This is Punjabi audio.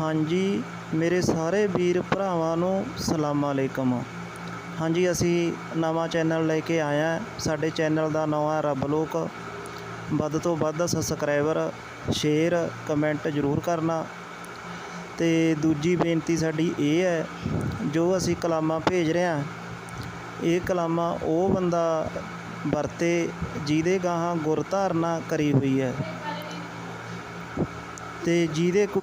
ਹਾਂਜੀ, ਮੇਰੇ ਸਾਰੇ ਵੀਰ ਭਰਾਵਾਂ ਨੂੰ ਸਲਾਮ ਅਲੈਕਮ। ਹਾਂਜੀ, ਅਸੀਂ ਨਵਾਂ ਚੈਨਲ ਲੈ ਕੇ ਆਏ ਹਾਂ। ਸਾਡੇ ਚੈਨਲ ਦਾ ਨਾਮ ਹੈ ਰੱਬ ਲੋਕ। ਵੱਧ ਤੋਂ ਵੱਧ ਸਬਸਕ੍ਰਾਈਬਰ ਸ਼ੇਅਰ ਕਮੈਂਟ ਜ਼ਰੂਰ ਕਰਨਾ। ਅਤੇ ਦੂਜੀ ਬੇਨਤੀ ਸਾਡੀ ਇਹ ਹੈ, ਜੋ ਅਸੀਂ ਕਲਾਮਾਂ ਭੇਜ ਰਹੇ ਹਾਂ, ਇਹ ਕਲਾਮਾਂ ਉਹ ਬੰਦਾ ਵਰਤੇ ਜਿਹਦੇ ਗਾਹਾਂ ਗੁਰ ਧਾਰਨਾ ਕਰੀ ਹੋਈ ਹੈ। ਅਤੇ ਜਿਹਦੇ ਕੋ